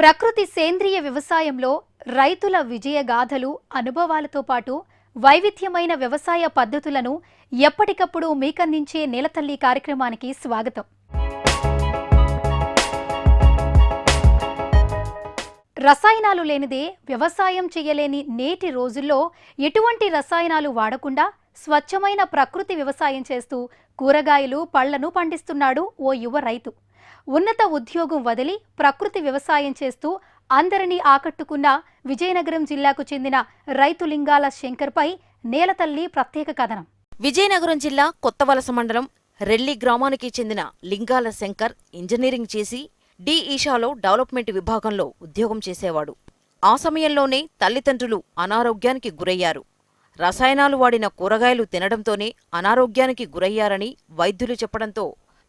ప్రకృతి సేంద్రియ వ్యవసాయంలో రైతుల విజయగాథలు అనుభవాలతో పాటు వైవిధ్యమైన వ్యవసాయ పద్ధతులను ఎప్పటికప్పుడు మీకందించే నేలతల్లి కార్యక్రమానికి స్వాగతం. రసాయనాలు లేనిదే వ్యవసాయం చేయలేని నేటి రోజుల్లో ఎటువంటి రసాయనాలు వాడకుండా స్వచ్ఛమైన ప్రకృతి వ్యవసాయం చేస్తూ కూరగాయలు పళ్ళను పండిస్తున్నాడు ఓ యువ రైతు. ఉన్నత ఉద్యోగం వదిలి ప్రకృతి వ్యవసాయం చేస్తూ అందరినీ ఆకట్టుకున్న విజయనగరం జిల్లాకు చెందిన రైతు లింగాల శంకర్పై నేలతల్లి ప్రత్యేక కథనం. విజయనగరం జిల్లా కొత్తవలస మండలం రెల్లి గ్రామానికి చెందిన లింగాల శంకర్ ఇంజనీరింగ్ చేసి డి ఈషాలో డెవలప్మెంట్ విభాగంలో ఉద్యోగం చేసేవాడు. ఆ సమయంలోనే తల్లిదండ్రులు అనారోగ్యానికి గురయ్యారు. రసాయనాలు వాడిన కూరగాయలు తినడంతోనే అనారోగ్యానికి గురయ్యారని వైద్యులు చెప్పడంతో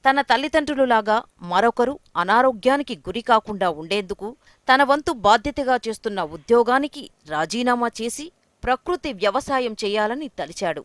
తన తల్లిదండ్రులులాగా మరొకరు అనారోగ్యానికి గురి కాకుండా ఉండేందుకు తన వంతు బాధ్యతగా చేస్తున్న ఉద్యోగానికి రాజీనామా చేసి ప్రకృతి వ్యవసాయం చేయాలని తలిచాడు.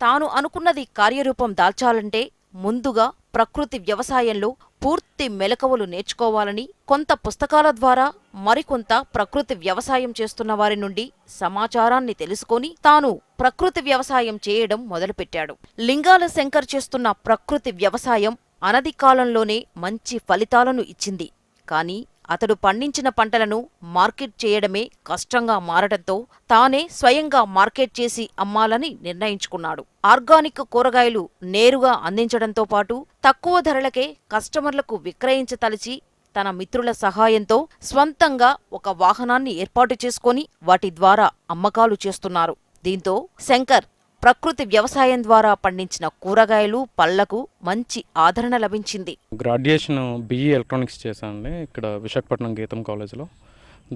తాను అనుకున్నది కార్యరూపం దాల్చాలంటే ముందుగా ప్రకృతి వ్యవసాయంలో పూర్తి మెలకువలు నేర్చుకోవాలని కొంత పుస్తకాల ద్వారా మరికొంత ప్రకృతి వ్యవసాయం చేస్తున్న వారి నుండి సమాచారాన్ని తెలుసుకొని తాను ప్రకృతి వ్యవసాయం చేయడం మొదలుపెట్టాడు. లింగాల శంకర్ చేస్తున్న ప్రకృతి వ్యవసాయం అనది కాలంలోనే మంచి ఫలితాలను ఇచ్చింది. కానీ అతడు పండించిన పంటలను మార్కెట్ చేయడమే కష్టంగా మారడంతో తానే స్వయంగా మార్కెట్ చేసి అమ్మాలని నిర్ణయించుకున్నాడు. ఆర్గానిక్ కూరగాయలు నేరుగా అందించడంతో పాటు తక్కువ ధరలకే కస్టమర్లకు విక్రయించతలిచి తన మిత్రుల సహాయంతో స్వంతంగా ఒక వాహనాన్ని ఏర్పాటు చేసుకొని వాటి ద్వారా అమ్మకాలు చేస్తున్నారు. దీంతో శంకర్ ప్రకృతి వ్యవసాయం ద్వారా పండించిన కూరగాయలు పళ్ళకు మంచి ఆదరణ లభించింది. గ్రాడ్యుయేషన్ బిఈ ఎలక్ట్రానిక్స్ చేశానండి. ఇక్కడ విశాఖపట్నం గీతం కాలేజ్లో.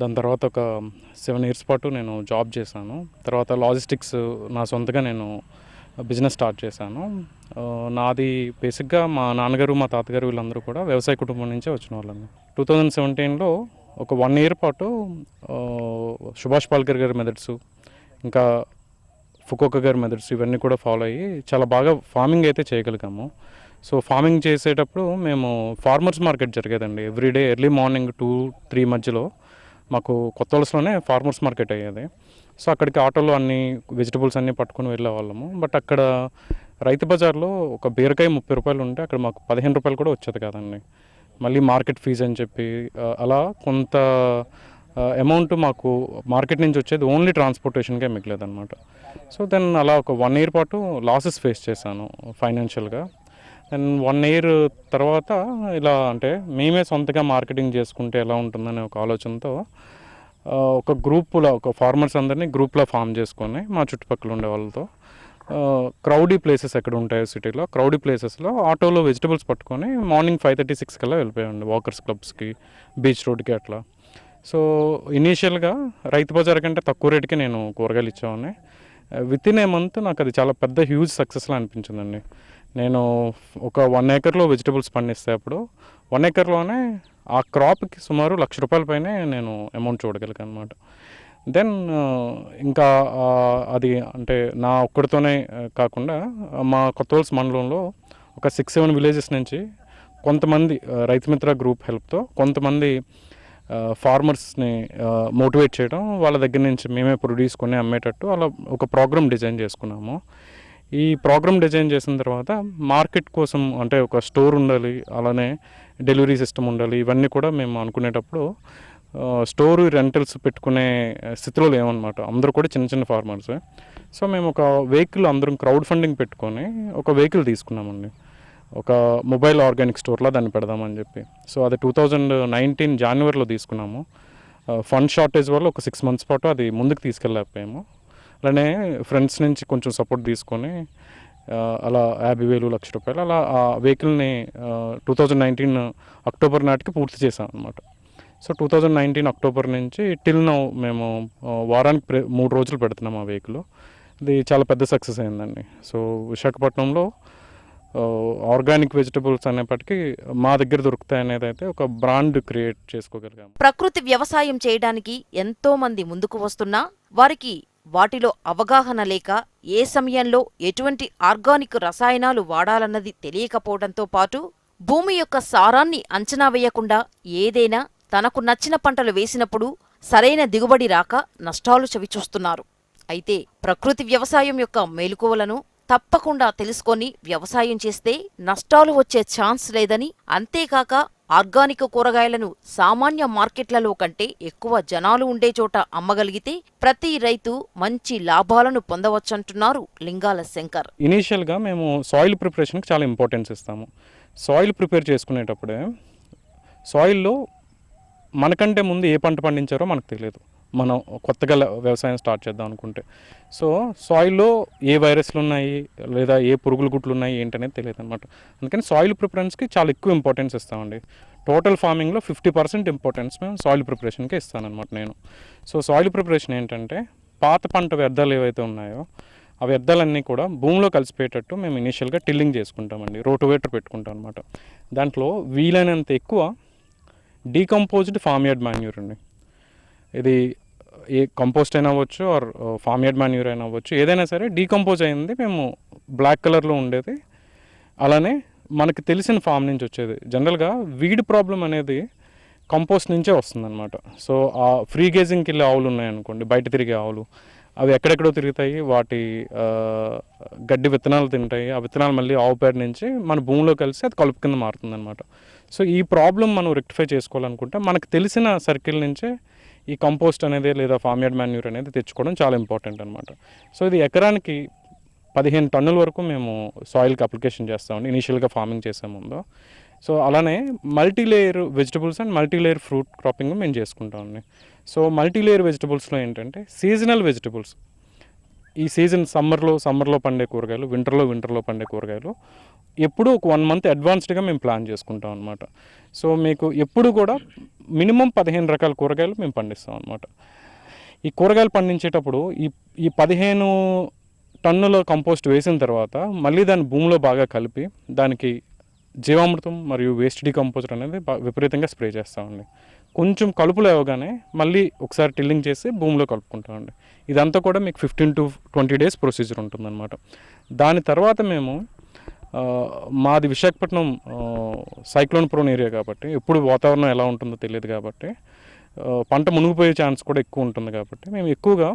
దాని తర్వాత ఒక సెవెన్ ఇయర్స్ పాటు నేను జాబ్ చేశాను. తర్వాత లాజిస్టిక్స్ నా సొంతగా నేను బిజినెస్ స్టార్ట్ చేశాను. నాది బేసిక్గా మా నాన్నగారు మా తాతగారు వీళ్ళందరూ కూడా వ్యవసాయ కుటుంబం నుంచే వచ్చిన వాళ్ళని టూ థౌజండ్ సెవెంటీన్లో ఒక వన్ ఇయర్ పాటు సుభాష్ పాల్కర్ గారి మెథడ్స్ ఇంకా ఫుకోక గారి మెథడ్స్ ఇవన్నీ కూడా ఫాలో అయ్యి చాలా బాగా ఫార్మింగ్ అయితే చేయగలిగాము. సో ఫార్మింగ్ చేసేటప్పుడు మేము farmers market జరిగేదండి. Everyday early morning two three మధ్యలో మాకు కొత్త వలసలోనే ఫార్మర్స్ మార్కెట్ అయ్యేది. సో అక్కడికి ఆటోలో అన్ని వెజిటబుల్స్ అన్నీ పట్టుకుని వెళ్ళే వాళ్ళము. బట్ అక్కడ రైతు బజార్లో ఒక బీరకాయ ముప్పై రూపాయలు ఉంటే అక్కడ మాకు పదిహేను రూపాయలు కూడా వచ్చేది కాదండి. మళ్ళీ మార్కెట్ ఫీజు అని చెప్పి అలా కొంత అమౌంట్ మాకు మార్కెట్ నుంచి వచ్చేది ఓన్లీ ట్రాన్స్పోర్టేషన్కే మిగిలేదన్నమాట. సో దెన్ అలా ఒక వన్ ఇయర్ పాటు లాసెస్ ఫేస్ చేశాను ఫైనాన్షియల్గా దెన్ వన్ ఇయర్ తర్వాత ఇలా అంటే మేమే సొంతగా మార్కెటింగ్ చేసుకుంటే ఎలా ఉంటుందనే ఒక ఆలోచనతో ఒక గ్రూప్లో ఒక ఫార్మర్స్ అందరినీ గ్రూప్లో ఫామ్ చేసుకొని మా చుట్టుపక్కల ఉండే వాళ్ళతో క్రౌడీ ప్లేసెస్ ఎక్కడ ఉంటాయో సిటీలో క్రౌడీ ప్లేసెస్లో ఆటోలో వెజిటబుల్స్ పట్టుకొని మార్నింగ్ ఫైవ్ థర్టీ సిక్స్ కల్లా వాకర్స్ క్లబ్స్కి బీచ్ రోడ్కి అట్లా. సో ఇనీషియల్గా రైతు బజార్ కంటే తక్కువ రేటుకి నేను కూరగాయలు ఇచ్చేవాడిని. విత్ ఇన్ ఏ మంత్ నాకు అది చాలా పెద్ద హ్యూజ్ సక్సెస్లా అనిపించిందండి. నేను ఒక వన్ ఏకర్లో వెజిటబుల్స్ పండిస్తే అప్పుడు వన్ ఏకర్లోనే ఆ క్రాప్కి సుమారు లక్ష రూపాయల పైనే నేను అమౌంట్ చూడగలిగాను అనమాట దెన్ ఇంకా అది అంటే నా ఒక్కడితోనే కాకుండా మా కొత్తవలస మండలంలో ఒక సిక్స్ సెవెన్ విలేజెస్ నుంచి కొంతమంది రైతు మిత్ర గ్రూప్ హెల్ప్తో కొంతమంది ఫార్మర్స్ని మోటివేట్ చేయడం వాళ్ళ దగ్గర నుంచి మేమే ప్రొడ్యూస్ కొని అమ్మేటట్టు అలా ఒక ప్రోగ్రామ్ డిజైన్ చేసుకున్నాము. ఈ ప్రోగ్రామ్ డిజైన్ చేసిన తర్వాత మార్కెట్ కోసం అంటే ఒక స్టోర్ ఉండాలి అలానే డెలివరీ సిస్టమ్ ఉండాలి ఇవన్నీ కూడా మేము అనుకునేటప్పుడు స్టోర్ రెంటల్స్ పెట్టుకునే స్థితిలో లేవన్నమాట అందరూ కూడా చిన్న చిన్న ఫార్మర్స్ సో మేము ఒక వెహికల్ అందరం క్రౌడ్ ఫండింగ్ పెట్టుకొని ఒక వెహికల్ తీసుకున్నామండి. ఒక మొబైల్ ఆర్గానిక్ స్టోర్లో దాన్ని పెడదామని చెప్పి. సో అది టూ థౌజండ్ నైన్టీన్ జనవరిలో తీసుకున్నాము. ఫండ్ షార్టేజ్ వల్ల ఒక సిక్స్ మంత్స్ పాటు అది ముందుకు తీసుకెళ్ళలేకపోయాము. అలానే ఫ్రెండ్స్ నుంచి కొంచెం సపోర్ట్ తీసుకొని అలా యాభై వేలు లక్ష రూపాయలు అలా ఆ వెహికల్ని టూ థౌజండ్ నైన్టీన్ అక్టోబర్ నాటికి పూర్తి చేసాం అనమాట so two thousand nineteen October నుంచి టిల్ నౌ మేము వారానికి మూడు రోజులు పెడుతున్నాం ఆ వెహికల్. ఇది చాలా పెద్ద సక్సెస్ అయిందండి. సో విశాఖపట్నంలో ఆర్గానిక్ వెజిటబుల్స్ అనేప్పటికీ మా దగ్గర దొరుకుతాయి అనేది అయితే ఒక బ్రాండ్ క్రియేట్ చేసుకోగలిగాము. ప్రకృతి వ్యవసాయం చేయడానికి ఎంతో మంది ముందుకు వస్తున్నా వారికి వాటిలో అవగాహన లేక ఏ సమయంలో ఎటువంటి ఆర్గానిక్ రసాయనాలు వాడాలన్నది తెలియకపోవడంతో పాటు భూమి యొక్క సారాన్ని అంచనా వేయకుండా ఏదైనా తనకు నచ్చిన పంటలు వేసినప్పుడు సరైన దిగుబడి రాక నష్టాలు చవిచూస్తున్నారు. అయితే ప్రకృతి వ్యవసాయం యొక్క మేలుకోవలను తప్పకుండా తెలుసుకొని వ్యవసాయం చేస్తే నష్టాలు వచ్చే ఛాన్స్ లేదని అంతేకాక ఆర్గానిక్ కూరగాయలను సామాన్య మార్కెట్లలో కంటే ఎక్కువ జనాలు ఉండే చోట అమ్మగలిగితే ప్రతి రైతు మంచి లాభాలను పొందవచ్చంటున్నారు లింగాల శంకర్. ఇనీషియల్గా మేము సాయిల్ ప్రిపరేషన్కి చాలా ఇంపార్టెన్స్ ఇస్తాము. సాయిల్ ప్రిపేర్ చేసుకునేటప్పుడే సాయిల్లో మనకంటే ముందు ఏ పంట పండించారో మనకు తెలియదు. మనం కొత్తగా వ్యవసాయం స్టార్ట్ చేద్దాం అనుకుంటే. సో సాయిల్లో ఏ వైరస్లు ఉన్నాయి లేదా ఏ పురుగుల గుట్లు ఉన్నాయి ఏంటనేది తెలియదు అనమాట అందుకని సాయిల్ ప్రిఫరెన్స్కి చాలా ఎక్కువ ఇంపార్టెన్స్ ఇస్తామండి. టోటల్ ఫార్మింగ్లో ఫిఫ్టీ పర్సెంట్ ఇంపార్టెన్స్ మేము సాయిల్ ప్రిపరేషన్కి ఇస్తానమాట నేను. సో సాయిల్ ప్రిపరేషన్ ఏంటంటే పాత పంట వ్యర్థాలు ఏవైతే ఉన్నాయో ఆ వ్యర్థాలన్నీ కూడా భూమిలో కలిసిపోయేటట్టు మేము ఇనీషియల్గా టిల్లింగ్ చేసుకుంటామండి. రోటోవేటర్ పెట్టుకుంటాం అనమాట దాంట్లో వీలైనంత ఎక్కువ డీకంపోజ్డ్ ఫామ్ యార్డ్ మాన్యూర్ అండి. ఇది ఏ కంపోస్ట్ అయినా అవ్వచ్చు ఆర్ ఫార్మ్ యార్డ్ మాన్యూర్ అయినా అవ్వచ్చు ఏదైనా సరే డీకంపోజ్ అయింది మేము బ్లాక్ కలర్లో ఉండేది. అలానే మనకు తెలిసిన ఫామ్ నుంచి వచ్చేది. జనరల్గా వీడ్ ప్రాబ్లం అనేది కంపోస్ట్ నుంచే వస్తుందన్నమాట. సో ఆ ఫ్రీ గేజింగ్కి వెళ్ళే ఆవులు ఉన్నాయనుకోండి బయట తిరిగే ఆవులు అవి ఎక్కడెక్కడో తిరుగుతాయి వాటి గడ్డి విత్తనాలు తింటాయి ఆ విత్తనాలు మళ్ళీ ఆవు పేడ నుంచి మన భూమిలో కలిసి అది కలుపు కింద మారుతుందన్నమాట. సో ఈ ప్రాబ్లం మనం రెక్టిఫై చేసుకోవాలనుకుంటే మనకు తెలిసిన సర్కిల్ నుంచే ఈ కంపోస్ట్ అనేది లేదా ఫామ్ యార్డ్ మాన్యూర్ అనేది తెచ్చుకోవడం చాలా ఇంపార్టెంట్ అనమాట సో ఇది ఎకరానికి పదిహేను టన్నుల వరకు మేము సాయిల్కి అప్లికేషన్ చేస్తామండి ఇనీషియల్గా ఫార్మింగ్ చేసే ముందు. సో అలానే multi layer vegetables and multi layer fruit cropping మేము చేసుకుంటామండి సో మల్టీ లేయర్ వెజిటబుల్స్లో ఏంటంటే సీజనల్ వెజిటబుల్స్ ఈ సీజన్ సమ్మర్లో సమ్మర్లో పండే కూరగాయలు వింటర్లో వింటర్లో పండే కూరగాయలు ఎప్పుడూ ఒక వన్ మంత్ అడ్వాన్స్డ్గా మేము ప్లాన్ చేసుకుంటాం అనమాట సో మీకు ఎప్పుడు కూడా మినిమం పదిహేను రకాల కూరగాయలు మేము పండిస్తాం అనమాట ఈ కూరగాయలు పండించేటప్పుడు ఈ ఈ పదిహేను టన్నుల కంపోస్ట్ వేసిన తర్వాత మళ్ళీ దాన్ని భూమిలో బాగా కలిపి దానికి జీవామృతం మరియు వేస్ట్ డికంపోజర్ అనేది బా- విపరీతంగా స్ప్రే చేస్తామండి. కొంచెం కలుపులు ఇవ్వగానే మళ్ళీ ఒకసారి టిల్లింగ్ చేసి భూమిలో కలుపుకుంటామండి. ఇదంతా కూడా మీకు fifteen to twenty days procedure ఉంటుందన్నమాట. దాని తర్వాత మేము మాది విశాఖపట్నం సైక్లోన్ ప్రోన్ ఏరియా కాబట్టి ఎప్పుడు వాతావరణం ఎలా ఉంటుందో తెలియదు కాబట్టి పంట మునిగిపోయే ఛాన్స్ కూడా ఎక్కువ ఉంటుంది కాబట్టి మేము ఎక్కువగా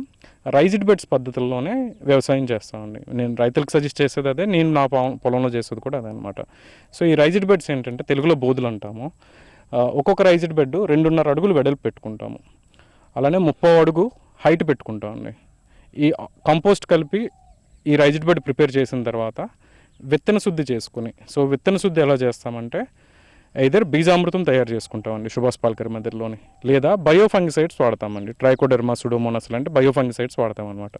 రైజ్డ్ బెడ్స్ పద్ధతుల్లోనే వ్యవసాయం చేస్తామండి. నేను రైతులకు సజెస్ట్ చేసేది అదే నేను నా పొలం- పొలంలో చేసేది కూడా అదే అనమాట సో ఈ రైజ్డ్ బెడ్స్ ఏంటంటే తెలుగులో బోధులు అంటాము. ఒక్కొక్క రైజ్డ్ బెడ్ రెండున్నర అడుగులు వెడల్పు పెట్టుకుంటాము. అలానే ముప్పై అడుగు హైట్ పెట్టుకుంటామండి ఈ కంపోస్ట్ కలిపి ఈ రైజ్డ్ బెడ్ ప్రిపేర్ చేసిన తర్వాత విత్తన శుద్ధి చేసుకుని సో విత్తన శుద్ధి ఎలా చేస్తామంటే ఐదర్ బీజామృతం తయారు చేసుకుంటామండి సుభాష్ పాల్కర్ మెదడులోని లేదా బయోఫంగిసైడ్స్ వాడతామండి. ట్రైకోడెర్మా సుడోమోనస్ లాంటి బయోఫంగిసైడ్స్ వాడతామన్నమాట.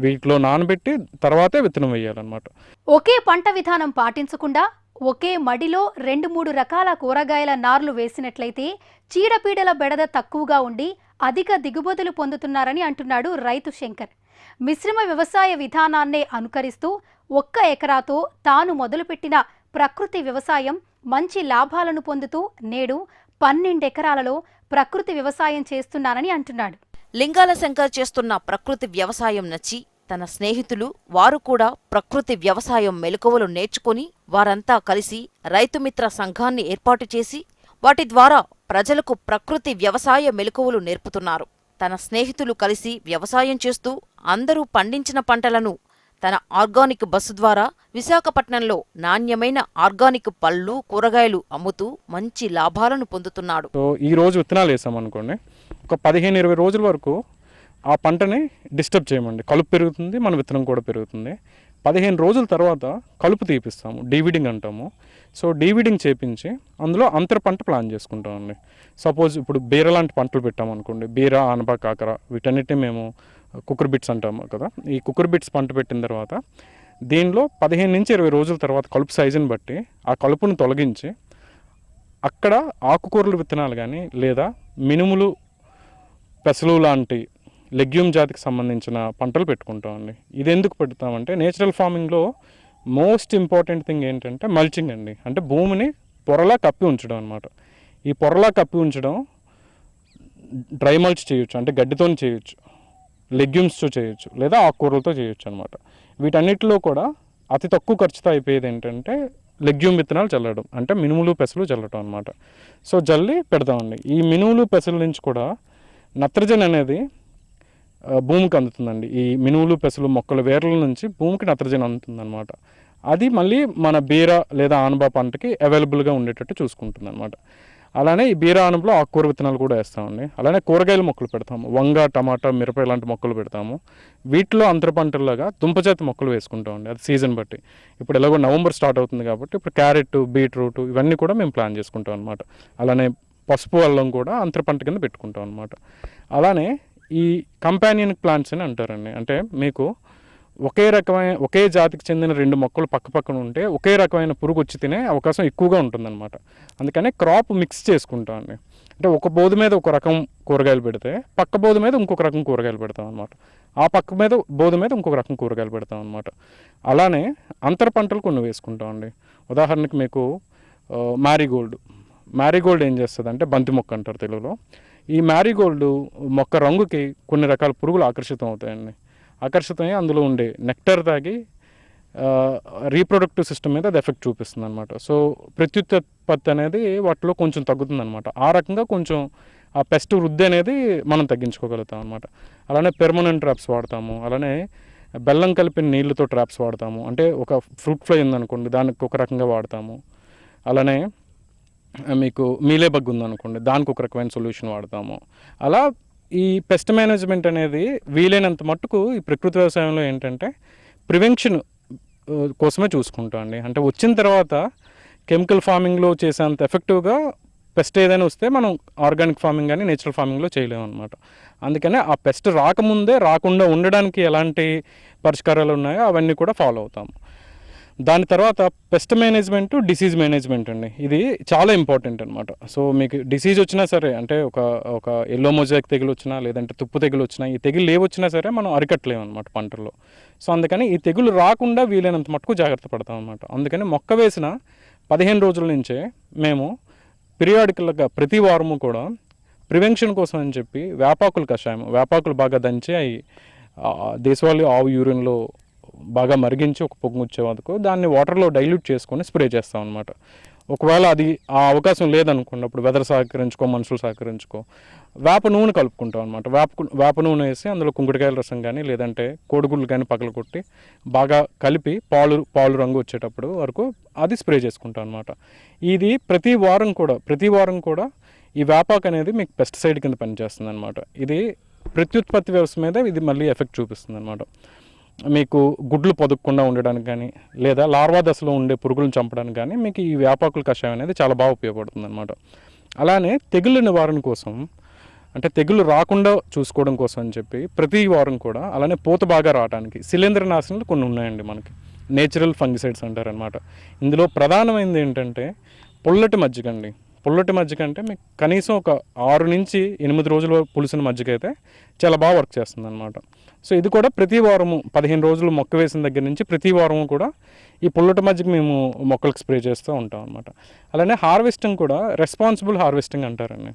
వీటిలో నానబెట్టి తర్వాతే విత్తనం వేయాలన్నమాట. ఒకే పంట విధానం పాటించకుండా ఒకే మడిలో రెండు మూడు రకాల కూరగాయల నార్లు వేసినట్లయితే చీడపీడల బెడద తక్కువగా ఉండి అధిక దిగుబడులు పొందుతున్నారని అంటున్నాడు రైతు శంకర్. మిశ్రమ వ్యవసాయ విధానాన్నే అనుకరిస్తూ ఒక్క ఎకరాతో తాను మొదలుపెట్టిన ప్రకృతి వ్యవసాయం మంచి లాభాలను పొందుతూ నేడు పన్నెండెకరాలలో ప్రకృతి వ్యవసాయం చేస్తున్నానని అంటున్నాడు. లింగాల శంకర్ చేస్తున్న ప్రకృతి వ్యవసాయం నచ్చి తన స్నేహితులు వారు కూడా ప్రకృతి వ్యవసాయం మెలకువలు నేర్చుకుని వారంతా కలిసి రైతుమిత్ర సంఘాన్ని ఏర్పాటు చేసి వాటి ద్వారా ప్రజలకు ప్రకృతి వ్యవసాయ మెలకువలు నేర్పుతున్నారు. తన స్నేహితులు కలిసి వ్యవసాయం చేస్తూ అందరూ పండించిన పంటలను తన ఆర్గానిక్ బస్సు ద్వారా విశాఖపట్నంలో నాణ్యమైన ఆర్గానిక్ పళ్ళు కూరగాయలు అమ్ముతూ మంచి లాభాలను పొందుతున్నాడు. ఈ రోజు విత్తనాలు వేసామనుకోండి. ఒక పదిహేను ఇరవై రోజుల వరకు ఆ పంటని డిస్టర్బ్ చేయమండి. కలుపు పెరుగుతుంది మన విత్తనం కూడా పెరుగుతుంది. పదిహేను రోజుల తర్వాత కలుపు తీపిస్తాము డీవిడింగ్ అంటాము. సో డీవిడింగ్ చేపించి అందులో అంతర పంట ప్లాన్ చేసుకుంటామండి. సపోజ్ ఇప్పుడు బీర లాంటి పంటలు పెట్టామనుకోండి బీర ఆనప కాకర వీటన్నిటిని మేము కుక్కర్ బిట్స్ అంటాము కదా. ఈ కుక్కర్ బిట్స్ పంట పెట్టిన తర్వాత దీనిలో పదిహేను నుంచి ఇరవై రోజుల తర్వాత కలుపు సైజుని బట్టి ఆ కలుపును తొలగించి అక్కడ ఆకుకూరల విత్తనాలు కానీ లేదా మినుములు పెసలు లాంటి లెగ్యూమ్ జాతికి సంబంధించిన పంటలు పెట్టుకుంటామండి ఇది ఎందుకు పెడతామంటే నేచురల్ ఫార్మింగ్లో మోస్ట్ ఇంపార్టెంట్ థింగ్ ఏంటంటే మల్చింగ్ అండి. అంటే భూమిని పొరలా కప్పి ఉంచడం అనమాట ఈ పొరలా కప్పి ఉంచడం డ్రై మల్చ్ చేయొచ్చు అంటే గడ్డితో చేయొచ్చు లెగ్యూమ్స్తో చేయొచ్చు లేదా ఆకుకూరలతో చేయొచ్చు అనమాట వీటన్నిటిలో కూడా అతి తక్కువ ఖర్చుతో అయిపోయేది ఏంటంటే లెగ్యూమ్ విత్తనాలు చల్లడం అంటే మినుములు పెసలు చల్లడం అనమాట సో జల్లి పెడతామండి. ఈ మినుములు పెసల నుంచి కూడా నత్రజని అనేది భూమికి అందుతుందండి. ఈ మినువులు పెసలు మొక్కల వేర్ల నుంచి భూమికి నత్రజని అందుతుందన్నమాట. అది మళ్ళీ మన బీర లేదా ఆనబా పంటకి అవైలబుల్గా ఉండేటట్టు చూసుకుంటుంది అనమాట అలానే ఈ బీర ఆనబలో ఆకుకూర విత్తనాలు కూడా వేస్తామండి. అలానే కూరగాయల మొక్కలు పెడతాము. వంగ టమాటా మిరప ఇలాంటి మొక్కలు పెడతాము. వీటిలో అంతర పంటల్లాగా దుంపజాతి మొక్కలు వేసుకుంటామండి. అది సీజన్ బట్టి. ఇప్పుడు ఎలాగో నవంబర్ స్టార్ట్ అవుతుంది కాబట్టి ఇప్పుడు క్యారెట్ బీట్రూట్ ఇవన్నీ కూడా మేము ప్లాన్ చేసుకుంటాం అనమాట అలానే పసుపు అల్లం కూడా అంతర పంట కింద పెట్టుకుంటాం అనమాట అలానే ఈ కంపానియన్ ప్లాంట్స్ అని అంటారండి. అంటే మీకు ఒకే రకమైన ఒకే జాతికి చెందిన రెండు మొక్కలు పక్క పక్కన ఉంటే ఒకే రకమైన పురుగు వచ్చి తినే అవకాశం ఎక్కువగా ఉంటుందన్నమాట. అందుకనే క్రాప్ మిక్స్ చేసుకుంటాం అండి. అంటే ఒక బోధ మీద ఒక రకం కూరగాయలు పెడితే పక్క బోధ మీద ఇంకొక రకం కూరగాయలు పెడతాం అనమాట ఆ పక్క మీద బోధ మీద ఇంకొక రకం కూరగాయలు పెడతాం అనమాట అలానే అంతర పంటలు కొన్ని వేసుకుంటాం అండి. ఉదాహరణకి మీకు మ్యారీగోల్డ్ మ్యారీగోల్డ్ ఏం చేస్తుంది అంటే బంతి మొక్క అంటారు తెలుగులో. ఈ మ్యారీగోల్డ్ మొక్క రంగుకి కొన్ని రకాల పురుగులు ఆకర్షితం అవుతాయండి. ఆకర్షితమై అందులో ఉండే నెక్టర్ తాగి రీప్రొడక్టివ్ సిస్టమ్ మీద అది ఎఫెక్ట్ చూపిస్తుంది అనమాట సో ప్రత్యుత్పత్తి అనేది వాటిలో కొంచెం తగ్గుతుంది అనమాట ఆ రకంగా కొంచెం ఆ పెస్ట్ వృద్ధి అనేది మనం తగ్గించుకోగలుగుతాం అనమాట అలానే పెర్మనెంట్ ట్రాప్స్ వాడతాము. అలానే బెల్లం కలిపిన నీళ్ళతో ట్రాప్స్ వాడతాము. అంటే ఒక ఫ్రూట్ ఫ్లై ఉందనుకోండి దానికి ఒక రకంగా వాడతాము. అలానే మీకు మీలే బగ్ ఉందనుకోండి దానికి ఒక రకమైన సొల్యూషన్ వాడతాము. అలా ఈ పెస్ట్ మేనేజ్మెంట్ అనేది వీలైనంత మట్టుకు ఈ ప్రకృతి వ్యవసాయంలో ఏంటంటే ప్రివెన్షన్ కోసమే చూసుకుంటాం అండి. అంటే వచ్చిన తర్వాత కెమికల్ ఫార్మింగ్లో చేసేంత ఎఫెక్టివ్గా పెస్ట్ ఏదైనా వస్తే మనం ఆర్గానిక్ ఫార్మింగ్ కానీ నేచురల్ ఫార్మింగ్లో చేయలేము అనమాట అందుకనే ఆ పెస్ట్ రాకముందే రాకుండా ఉండడానికి ఎలాంటి పరిష్కారాలు ఉన్నాయో అవన్నీ కూడా ఫాలో అవుతాము. దాని తర్వాత పెస్ట్ మేనేజ్మెంట్ డిసీజ్ మేనేజ్మెంట్ అండి. ఇది చాలా ఇంపార్టెంట్ అనమాట సో మీకు డిసీజ్ వచ్చినా సరే అంటే ఒక ఒక ఎల్లో మొజాక్ తెగులు వచ్చినా లేదంటే తుప్పు తెగులు వచ్చినా ఈ తెగులు ఏ వచ్చినా సరే మనం అరికట్టలేము అనమాట పంటల్లో సో అందుకని ఈ తెగులు రాకుండా వీలైనంత మటుకు జాగ్రత్త పడతాం అనమాట అందుకని మొక్క వేసిన పదిహేను రోజుల నుంచే మేము పిరియాడికల్గా ప్రతి వారము కూడా ప్రివెన్షన్ కోసం అని చెప్పి వేపాకులు కషాయం వేపాకులు బాగా దంచి అవి దేశవాళీ ఆవు యూరిన్లో బాగా మరిగించి ఒక పొంగు వచ్చే వరకు దాన్ని వాటర్లో డైల్యూట్ చేసుకొని స్ప్రే చేస్తాం అనమాట ఒకవేళ అది ఆ అవకాశం లేదనుకోండి అప్పుడు వెదర్ సహకరించుకో మనుషులు సహకరించుకో వేప నూనె కలుపుకుంటాం అనమాట వేప వేప నూనె వేసి అందులో కుంకుడుకాయల రసం కానీ లేదంటే కోడిగుళ్ళు కానీ పగలు కొట్టి బాగా కలిపి పాలు పాలు రంగు వచ్చేటప్పుడు వరకు అది స్ప్రే చేసుకుంటాం అనమాట ఇది ప్రతి వారం కూడా ప్రతి వారం కూడా ఈ వేపాకు అనేది మీకు పెస్టిసైడ్ కింద పనిచేస్తుంది అనమాట ఇది ప్రత్యుత్పత్తి వ్యవస్థ మీద ఇది మళ్ళీ ఎఫెక్ట్ చూపిస్తుంది అనమాట మీకు గుడ్లు పొదగకుండా ఉండడానికి కానీ లేదా లార్వా దశలో ఉండే పురుగులను చంపడానికి కానీ మీకు ఈ వేపాకుల కషాయం అనేది చాలా బాగా ఉపయోగపడుతుంది అనమాట అలానే తెగుళ్ళ నివారణ కోసం అంటే తెగులు రాకుండా చూసుకోవడం కోసం అని చెప్పి ప్రతి వారం కూడా అలానే పూత బాగా రావడానికి శిలీంద్ర నాశనలు కొన్ని ఉన్నాయండి మనకి. నేచురల్ ఫంగిసైడ్స్ అంటారనమాట ఇందులో ప్రధానమైనది ఏంటంటే పుల్లటి మజ్జిగ అండి పుల్లటి మజ్జిగ అంటే మీకు కనీసం ఒక ఆరు నుంచి ఎనిమిది రోజులు పులిసిన మజ్జిగ అయితే చాలా బాగా వర్క్ చేస్తుంది అనమాట సో ఇది కూడా ప్రతి వారము పదిహేను రోజులు మొక్క వేసిన దగ్గర నుంచి ప్రతి వారము కూడా ఈ పుల్లటి మజ్జిగ మేము మొక్కలకు స్ప్రే చేస్తూ ఉంటాం అనమాట అలానే హార్వెస్టింగ్ కూడా రెస్పాన్సిబుల్ హార్వెస్టింగ్ అంటారండి.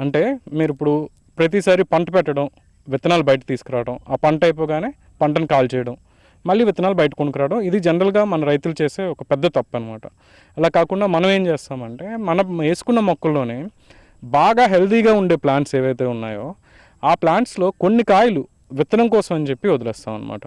అంటే మీరు ఇప్పుడు ప్రతిసారి పంట పెట్టడం విత్తనాలు బయట తీసుకురావడం ఆ పంట అయిపోగానే పంటను కాల్ చేయడం మళ్ళీ విత్తనాలు బయట కొనుక్కురావడం ఇది జనరల్గా మన రైతులు చేసే ఒక పెద్ద తప్పు అనమాట అలా కాకుండా మనం ఏం చేస్తామంటే మనం వేసుకున్న మొక్కల్లోనే బాగా హెల్తీగా ఉండే ప్లాంట్స్ ఏవైతే ఉన్నాయో ఆ ప్లాంట్స్లో కొన్ని కాయలు విత్తనం కోసం అని చెప్పి వదిలేస్తాం అనమాట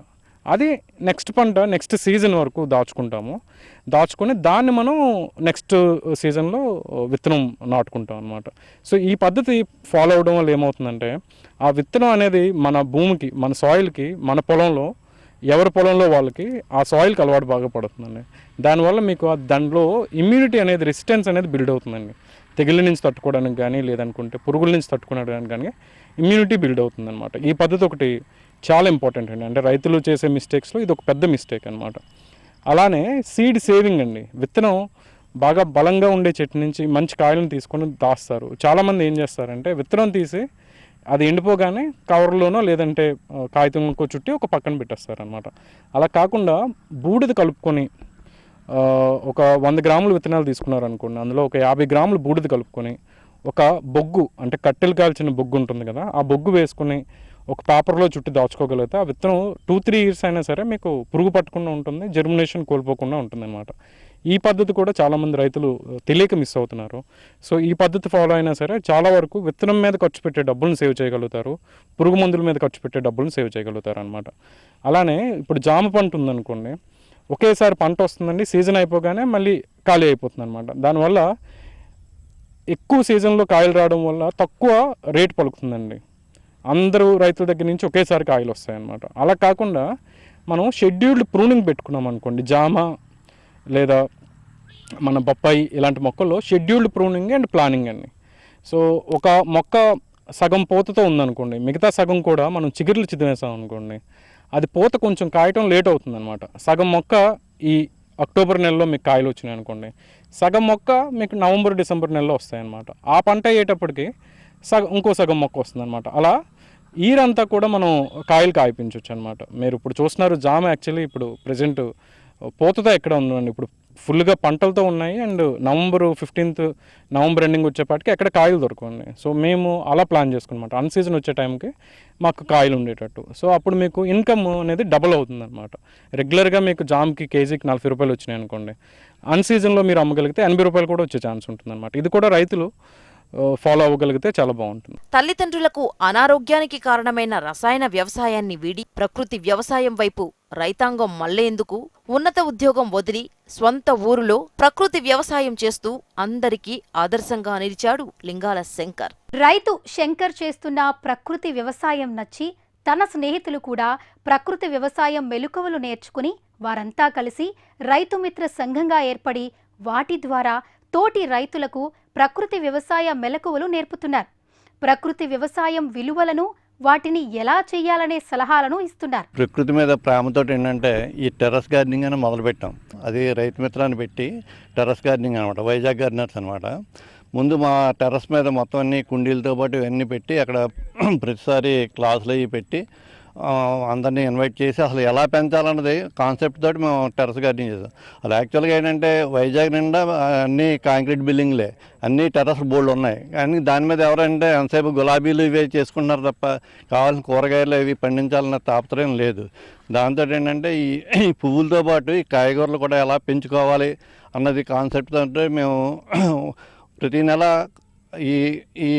అది నెక్స్ట్ పంట నెక్స్ట్ సీజన్ వరకు దాచుకుంటాము. దాచుకొని దాన్ని మనం నెక్స్ట్ సీజన్లో విత్తనం నాటుకుంటాం అనమాట సో ఈ పద్ధతి ఫాలో అవడం వల్ల ఏమవుతుందంటే ఆ విత్తనం అనేది మన భూమికి మన సాయిల్కి మన పొలంలో ఎవరి పొలంలో వాళ్ళకి ఆ సాయిల్కి అలవాటు బాగా పడుతుందండి. దానివల్ల మీకు ఆ దాంట్లో ఇమ్యూనిటీ అనేది రెసిస్టెన్స్ అనేది బిల్డ్ అవుతుందండి. తెగుళ్ళ నుంచి తట్టుకోవడానికి కానీ లేదనుకుంటే పురుగుల నుంచి తట్టుకోవడానికి కానీ ఇమ్యూనిటీ బిల్డ్ అవుతుందన్నమాట. ఈ పద్ధతి ఒకటి చాలా ఇంపార్టెంట్ అండి. అంటే రైతులు చేసే మిస్టేక్స్లో ఇది ఒక పెద్ద మిస్టేక్ అనమాట అలానే సీడ్ సేవింగ్ అండి. విత్తనం బాగా బలంగా ఉండే చెట్టు నుంచి మంచి కాయలను తీసుకొని దాస్తారు. చాలామంది ఏం చేస్తారంటే విత్తనం తీసి అది ఎండిపోగానే కవర్లోనో లేదంటే కాగితంకో చుట్టి ఒక పక్కన పెట్టేస్తారు అనమాట అలా కాకుండా బూడిద కలుపుకొని ఒక వంద గ్రాములు విత్తనాలు తీసుకున్నారు అనుకోండి అందులో ఒక యాభై గ్రాములు బూడిద కలుపుకొని ఒక బొగ్గు అంటే కట్టెలు కాల్చిన బొగ్గు ఉంటుంది కదా ఆ బొగ్గు వేసుకుని ఒక పేపర్లో చుట్టి దాచుకోగలిగితే ఆ విత్తనం టూ త్రీ ఇయర్స్ అయినా సరే మీకు పురుగు పట్టకుండా ఉంటుంది జర్మినేషన్ కోల్పోకుండా ఉంటుంది అనమాట ఈ పద్ధతి కూడా చాలామంది రైతులు తెలియక మిస్ అవుతున్నారు. సో ఈ పద్ధతి ఫాలో అయినా సరే చాలా వరకు విత్తనం మీద ఖర్చు పెట్టే డబ్బులను సేవ్ చేయగలుగుతారు. పురుగు మందుల మీద ఖర్చు పెట్టే డబ్బులను సేవ్ చేయగలుగుతారు అనమాట అలానే ఇప్పుడు జామ పంట ఉందనుకోండి ఒకేసారి పంట వస్తుందండి సీజన్ అయిపోగానే మళ్ళీ ఖాళీ అయిపోతుంది అనమాట దానివల్ల ఎక్కువ సీజన్లో కాయలు రావడం వల్ల తక్కువ రేటు పలుకుతుందండి. అందరూ రైతుల దగ్గర నుంచి ఒకేసారి కాయలు వస్తాయన్నమాట. అలా కాకుండా మనం షెడ్యూల్డ్ ప్రూనింగ్ పెట్టుకున్నాం అనుకోండి జామ లేదా మన బొప్పాయి ఇలాంటి మొక్కల్లో షెడ్యూల్డ్ ప్రూనింగ్ అండ్ ప్లానింగ్ అండి. సో ఒక మొక్క సగం పూతతో ఉందనుకోండి మిగతా సగం కూడా మనం చిగుర్లు చిదివేసాం అనుకోండి అది పూత కొంచెం కాయటం లేట్ అవుతుంది అనమాట సగం మొక్క ఈ అక్టోబర్ నెలలో మీకు కాయలు వచ్చినాయి అనుకోండి సగం మొక్క మీకు నవంబర్ డిసెంబర్ నెలలో వస్తాయన్నమాట. ఆ పంట అయ్యేటప్పటికి సగం ఇంకో సగం మొక్క వస్తుందన్నమాట. అలా ఈరంతా కూడా మనం కాయలు కాయిపించవచ్చు అనమాట మీరు ఇప్పుడు చూస్తున్నారు జామ యాక్చువల్లీ ఇప్పుడు ప్రజెంట్ పోతతో ఎక్కడ ఉందండి? ఇప్పుడు ఫుల్గా పంటలతో ఉన్నాయి and November fifteenth November ending వచ్చేపాటికి ఎక్కడ కాయలు దొరకండి సో మేము అలా ప్లాన్ చేసుకున్నమాట. అన్ సీజన్ వచ్చే టైంకి మాకు కాయలు ఉండేటట్టు. సో అప్పుడు మీకు ఇన్కమ్ అనేది డబుల్ అవుతుంది అనమాట రెగ్యులర్గా మీకు జామ్కి కేజీకి నలభై రూపాయలు వచ్చినాయి అనుకోండి. అన్ సీజన్లో మీరు అమ్మగలిగితే ఎనభై రూపాయలు కూడా వచ్చే ఛాన్స్ ఉంటుంది అనమాట ఇది కూడా రైతులు ఫాలో అవ్వగలిగితే చాలా బాగుంటుంది. తల్లిదండ్రులకు అనారోగ్యానికి కారణమైన రసాయన వ్యవసాయాన్ని వీడి ప్రకృతి వ్యవసాయం వైపు రైతాంగం మళ్ళేందుకు ఉన్నత ఉద్యోగం వదిలి స్వంత ఊరులో ప్రకృతి వ్యవసాయం చేస్తూ అందరికీ ఆదర్శంగా నిలిచాడు లింగాల శంకర్. రైతు శంకర్ చేస్తున్న ప్రకృతి వ్యవసాయం నచ్చి తన స్నేహితులు కూడా ప్రకృతి వ్యవసాయం మెలకువలు నేర్చుకుని వారంతా కలిసి రైతు మిత్ర సంఘంగా ఏర్పడి వాటి ద్వారా తోటి రైతులకు ప్రకృతి వ్యవసాయ మెలకువలు నేర్పుతున్నారు. ప్రకృతి వ్యవసాయం విలువలను వాటిని ఎలా చేయాలనే సలహాలను ఇస్తున్నారు. ప్రకృతి మీద ప్రేమతో ఏంటంటే ఈ టెర్రస్ గార్డెనింగ్ అని మొదలుపెట్టాం. అది రైతు మిత్రాన్ని పెట్టి టెర్రస్ గార్డెనింగ్ అనమాట వైజాగ్ గార్డెనర్స్ అనమాట. ముందు మా టెర్రస్ మీద మొత్తం అన్ని కుండీలతో పాటు ఇవన్నీ పెట్టి అక్కడ ప్రతిసారి క్లాసులు అవి పెట్టి అందరినీ ఇన్వైట్ చేసి అసలు ఎలా పెంచాలన్నది కాన్సెప్ట్ తోటి మేము టెర్రస్ గార్డెన్ చేసాం అది యాక్చువల్గా ఏంటంటే వైజాగ్ నిండా అన్ని కాంక్రీట్ బిల్డింగ్లే అన్ని టెర్రస్ బోర్డులు ఉన్నాయి. కానీ దాని మీద ఎవరంటే ఎంతసేపు గులాబీలు ఇవే చేసుకుంటున్నారు తప్ప కావాల్సిన కూరగాయలు ఇవి పండించాలన్న తాపత్రయం లేదు. దాంతో ఏంటంటే ఈ పువ్వులతో పాటు ఈ కాయగూరలు కూడా ఎలా పెంచుకోవాలి అన్నది కాన్సెప్ట్ తోటి మేము ప్రతి నెల ఈ ఈ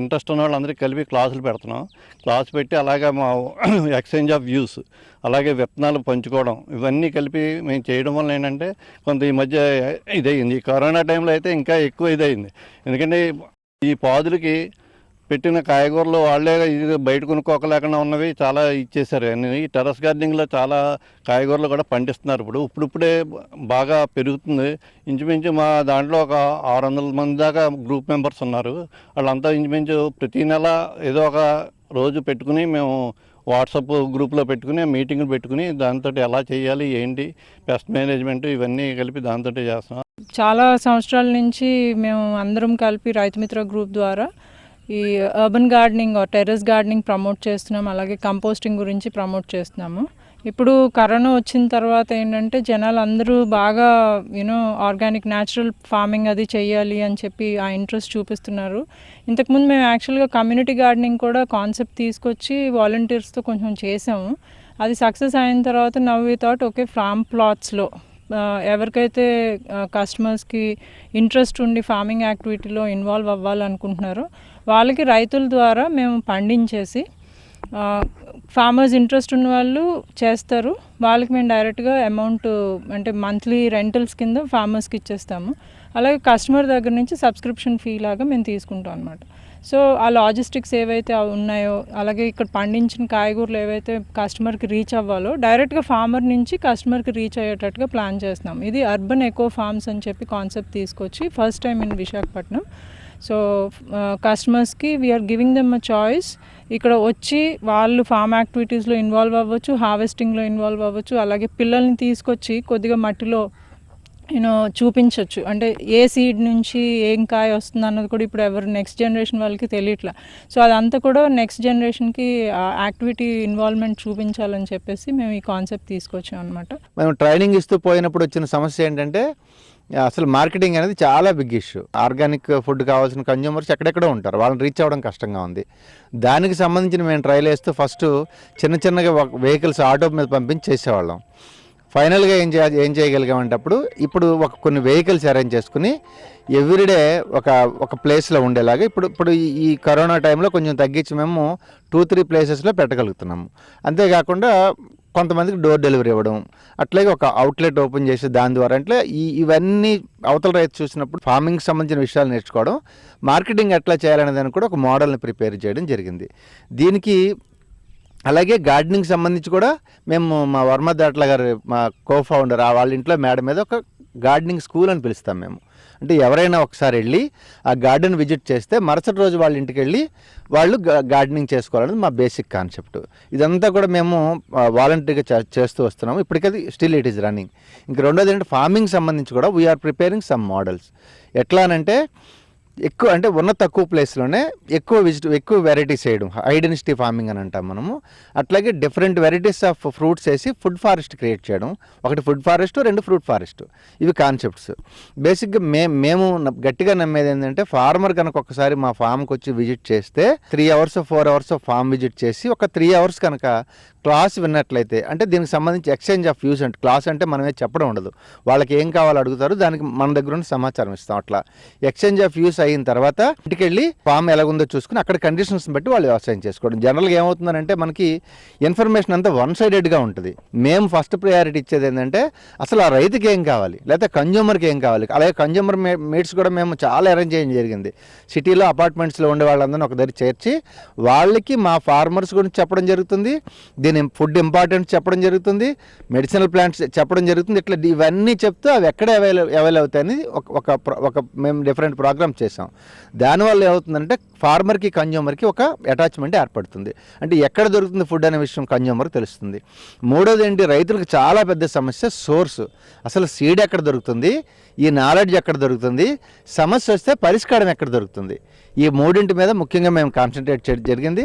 ఇంట్రెస్ట్ ఉన్న వాళ్ళందరికీ కలిపి క్లాసులు పెడుతున్నాం. క్లాస్ పెట్టి అలాగే మా ఎక్స్చేంజ్ ఆఫ్ వ్యూస్ అలాగే విత్తనాలు పంచుకోవడం ఇవన్నీ కలిపి మేము చేయడం వల్ల ఏంటంటే కొంత ఈ మధ్య ఇదయింది. ఈ కరోనా టైంలో అయితే ఇంకా ఎక్కువ ఇదయింది. ఎందుకంటే ఈ పాదులకి పెట్టిన కాయగూరలు వాళ్ళే ఇది బయట కొనుక్కోకలేకుండా ఉన్నవి చాలా ఇచ్చేసారు ఈ టెరస్ గార్డెనింగ్లో చాలా కాయగూరలు కూడా పండిస్తున్నారు ఇప్పుడు. ఇప్పుడిప్పుడే బాగా పెరుగుతుంది. ఇంచుమించు మా దాంట్లో ఒక ఆరు వందల మంది దాకా గ్రూప్ మెంబర్స్ ఉన్నారు. వాళ్ళంతా ఇంచుమించు ప్రతి నెల ఏదో ఒక రోజు పెట్టుకుని మేము వాట్సాప్ గ్రూప్లో పెట్టుకుని మీటింగ్లు పెట్టుకుని దాంతో ఎలా చేయాలి ఏంటి పెస్ట్ మేనేజ్మెంట్ ఇవన్నీ కలిపి దాంతో చేస్తున్నాం. చాలా సంవత్సరాల నుంచి మేము అందరం కలిపి రైతు మిత్ర గ్రూప్ ద్వారా ఈ urban gardening terrace gardening promote చేస్తున్నాం. అలాగే కంపోస్టింగ్ గురించి ప్రమోట్ చేస్తున్నాము. ఇప్పుడు కరోనా వచ్చిన తర్వాత ఏంటంటే జనాలు అందరూ బాగా యూనో ఆర్గానిక్ న్యాచురల్ ఫార్మింగ్ అది చేయాలి అని చెప్పి ఆ ఇంట్రెస్ట్ చూపిస్తున్నారు. ఇంతకుముందు మేము యాక్చువల్గా కమ్యూనిటీ గార్డెనింగ్ కూడా కాన్సెప్ట్ తీసుకొచ్చి వాలంటీర్స్తో కొంచెం చేసాము. అది సక్సెస్ అయిన తర్వాత now we thought okay farm ప్లాట్స్లో ఎవరికైతే కస్టమర్స్కి ఇంట్రెస్ట్ ఉండి ఫార్మింగ్ యాక్టివిటీలో ఇన్వాల్వ్ అవ్వాలనుకుంటున్నారో వాళ్ళకి రైతుల ద్వారా మేము పండించేసి ఫార్మర్స్ ఇంట్రెస్ట్ ఉన్న వాళ్ళు చేస్తారు. వాళ్ళకి మేము డైరెక్ట్గా అమౌంట్ అంటే మంత్లీ రెంటల్స్ కింద ఫార్మర్స్కి ఇచ్చేస్తాము. అలాగే కస్టమర్ దగ్గర నుంచి సబ్స్క్రిప్షన్ ఫీ లాగా మేము తీసుకుంటాం అనమాట సో ఆ లాజిస్టిక్స్ ఏవైతే అవి ఉన్నాయో అలాగే ఇక్కడ పండించిన కాయగూరలు ఏవైతే కస్టమర్కి రీచ్ అవ్వాలో డైరెక్ట్గా ఫార్మర్ నుంచి కస్టమర్కి రీచ్ అయ్యేటట్టుగా ప్లాన్ చేస్తున్నాం. ఇది అర్బన్ ఎకో ఫార్మ్స్ అని చెప్పి కాన్సెప్ట్ తీసుకొచ్చి first time in Visakhapatnam so కస్టమర్స్కి we're giving them a choice ఇక్కడ వచ్చి వాళ్ళు ఫామ్ యాక్టివిటీస్లో ఇన్వాల్వ్ అవ్వచ్చు హార్వెస్టింగ్లో ఇన్వాల్వ్ అవ్వచ్చు అలాగే పిల్లల్ని తీసుకొచ్చి కొద్దిగా మట్టిలో యూనో చూపించవచ్చు అంటే ఏ సీడ్ నుంచి ఏం కాయ వస్తుంది అన్నది కూడా ఇప్పుడు ఎవరు నెక్స్ట్ జనరేషన్ వాళ్ళకి తెలియట్లా. సో అదంతా కూడా నెక్స్ట్ జనరేషన్కి యాక్టివిటీ ఇన్వాల్వ్మెంట్ చూపించాలని చెప్పేసి మేము ఈ కాన్సెప్ట్ తీసుకొచ్చాం అనమాట మేము ట్రైనింగ్ ఇస్తూ పోయినప్పుడు వచ్చిన సమస్య ఏంటంటే అసలు మార్కెటింగ్ అనేది చాలా బిగ్ ఇష్యూ. ఆర్గానిక్ ఫుడ్ కావాల్సిన కన్జ్యూమర్స్ ఎక్కడెక్కడో ఉంటారు. వాళ్ళని రీచ్ అవ్వడం కష్టంగా ఉంది. దానికి సంబంధించిన మేము ట్రైల్ వేస్తూ ఫస్ట్ చిన్న చిన్నగా వెహికల్స్ ఆటో మీద పంపించి చేసేవాళ్ళం. ఫైనల్గా ఏం చేయ ఏం చేయగలిగామంటే అప్పుడు ఇప్పుడు ఒక కొన్ని వెహికల్స్ అరేంజ్ చేసుకుని ఎవ్రీడే ఒక ఒక ప్లేస్లో ఉండేలాగా ఇప్పుడు ఇప్పుడు ఈ కరోనా టైంలో కొంచెం తగ్గించి మేము టూ త్రీ ప్లేసెస్లో పెట్టగలుగుతున్నాము. అంతేకాకుండా కొంతమందికి డోర్ డెలివరీ ఇవ్వడం అట్లాగే ఒక అవుట్లెట్ ఓపెన్ చేసి దాని ద్వారా అంటే ఈ ఇవన్నీ అవతల రైతు చూసినప్పుడు ఫార్మింగ్ సంబంధించిన విషయాలు నేర్చుకోవడం మార్కెటింగ్ ఎట్లా చేయాలనే దానికి కూడా ఒక మోడల్ని ప్రిపేర్ చేయడం జరిగింది. దీనికి అలాగే గార్డెనింగ్ సంబంధించి కూడా మేము మా వర్మ దాట్ల గారు మా కో ఫౌండర్ ఆ వాళ్ళ ఇంట్లో మేడ మీద ఒక గార్డెనింగ్ స్కూల్ అని పిలుస్తాం మేము. అంటే ఎవరైనా ఒకసారి వెళ్ళి ఆ గార్డెన్ విజిట్ చేస్తే మరుసటి రోజు వాళ్ళ ఇంటికి వెళ్ళి వాళ్ళు గార్డెనింగ్ చేసుకోవాలనేది మా బేసిక్ కాన్సెప్ట్. ఇదంతా కూడా మేము వాలంటరీగా చేస్తూ వస్తున్నాము. ఇప్పటికది స్టిల్ ఇట్ ఈస్ రన్నింగ్. ఇంక రెండోది ఏంటంటే ఫార్మింగ్ సంబంధించి కూడా వీఆర్ ప్రిపేరింగ్ సమ్ మోడల్స్ ఎట్లా అనంటే ఎక్కువ అంటే ఉన్న తక్కువ ప్లేస్లోనే ఎక్కువ విజిట్ ఎక్కువ వెరైటీస్ వేయడం. ఐడెంటిటీ ఫార్మింగ్ అని అంటాం మనము. అట్లాగే డిఫరెంట్ వెరైటీస్ ఆఫ్ ఫ్రూట్స్ వేసి ఫుడ్ ఫారెస్ట్ క్రియేట్ చేయడం. ఒకటి ఫుడ్ ఫారెస్ట్ రెండు ఫ్రూట్ ఫారెస్ట్. ఇవి కాన్సెప్ట్స్. బేసిక్గా మే మేము గట్టిగా నమ్మేది ఏంటంటే ఫార్మర్ కనుక ఒకసారి మా ఫామ్కి వచ్చి విజిట్ చేస్తే three hours four hours farm visit చేసి ఒక త్రీ అవర్స్ కనుక క్లాస్ విన్నట్లయితే అంటే దీనికి సంబంధించి ఎక్స్చేంజ్ ఆఫ్ వ్యూస్ అంటే క్లాస్ అంటే మనమే చెప్పడం ఉండదు. వాళ్ళకి ఏం కావాలో అడుగుతారు. దానికి మన దగ్గర ఉన్న సమాచారం ఇస్తాం అట్లా. ఎక్స్చేంజ్ ఆఫ్ వ్యూస్ అయిన తర్వాత ఇంటికి వెళ్ళి ఫామ్ ఎలాగుందో చూసుకుని అక్కడ కండిషన్స్ బట్టి వాళ్ళు వ్యవసాయం చేసుకోవడం. జనరల్గా ఏమవుతుందంటే మనకి ఇన్ఫర్మేషన్ అంతా వన్ సైడెడ్గా ఉంటుంది. మేము ఫస్ట్ ప్రయారిటీ ఇచ్చేది ఏంటంటే అసలు ఆ రైతుకి ఏం కావాలి? లేకపోతే కన్జ్యూమర్కి ఏం కావాలి? అలాగే కన్జ్యూమర్ మీట్స్ కూడా మేము చాలా అరేంజ్ చేయడం జరిగింది. సిటీలో అపార్ట్మెంట్స్లో ఉండే వాళ్ళందరినీ ఒక దగ్గర చేర్చి వాళ్ళకి మా ఫార్మర్స్ గురించి చెప్పడం జరుగుతుంది. దీని ఫుడ్ ఇంపార్టెన్స్ చెప్పడం జరుగుతుంది. మెడిసినల్ ప్లాంట్స్ చెప్పడం జరుగుతుంది. ఇట్లా ఇవన్నీ చెప్తూ అవి ఎక్కడ అవైల అవైల్ అవుతాయని ఒక ఒక ఒక మేము డిఫరెంట్ ప్రోగ్రామ్ చేసాం దానివల్ల ఏమవుతుందంటే ఫార్మర్కి కన్జ్యూమర్కి ఒక అటాచ్మెంట్ ఏర్పడుతుంది. అంటే ఎక్కడ దొరుకుతుంది ఫుడ్ అనే విషయం కన్జ్యూమర్ తెలుస్తుంది. మూడోది ఏంటి రైతులకు చాలా పెద్ద సమస్య సోర్స్. అసలు సీడ్ ఎక్కడ దొరుకుతుంది? ఈ నాలెడ్జ్ ఎక్కడ దొరుకుతుంది? సమస్య వస్తే పరిష్కారం ఎక్కడ దొరుకుతుంది? ఈ మూడింటి మీద ముఖ్యంగా మేము కాన్సన్ట్రేట్ చేయడం జరిగింది.